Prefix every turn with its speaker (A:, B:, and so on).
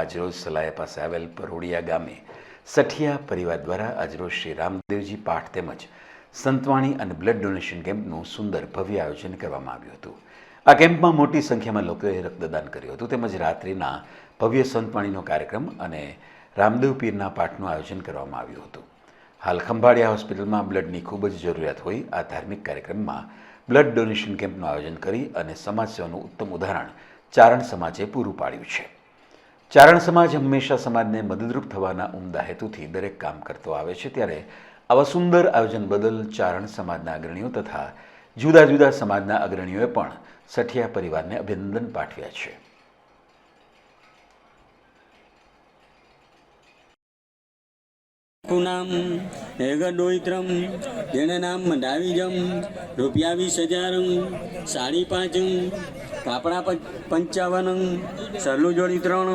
A: આજરોજ સલાયા પાસે આવેલ પરોડિયા ગામે સઠિયા પરિવાર દ્વારા આજરોજ શ્રી રામદેવજી પાઠ તેમજ સંતવાણી અને બ્લડ ડોનેશન કેમ્પનું સુંદર ભવ્ય આયોજન કરવામાં આવ્યું હતું. આ કેમ્પમાં મોટી સંખ્યામાં લોકોએ રક્તદાન કર્યું હતું તેમજ રાત્રિના ભવ્ય સંતવાણીનો કાર્યક્રમ અને રામદેવ પીરના પાઠનું આયોજન કરવામાં આવ્યું હતું. હાલ ખંભાળિયા હોસ્પિટલમાં બ્લડની ખૂબ જ જરૂરિયાત હોય આ ધાર્મિક કાર્યક્રમમાં બ્લડ ડોનેશન કેમ્પનું આયોજન કરી અને સમાજ ઉત્તમ ઉદાહરણ ચારણ સમાજે પૂરું પાડ્યું છે. ચારણ સમાજ હંમેશા સમાજને મદદરૂપ થવાના ઉમદા હેતુથી દરેક કામ કરતો આવે છે ત્યારે આવા સુંદર આયોજન બદલ ચારણ સમાજના અગ્રણીઓ તથા જુદા જુદા સમાજના અગ્રણીઓએ પણ સઠિયા પરિવારને અભિનંદન પાઠવ્યા છે.
B: નામ હેગડોઈત્રમ જેને નામ મંડાવીજમ, રૂપિયા વીસ હજાર સાડી પાંચ કાપડા પંચાવન સરલું જોડી ત્રણ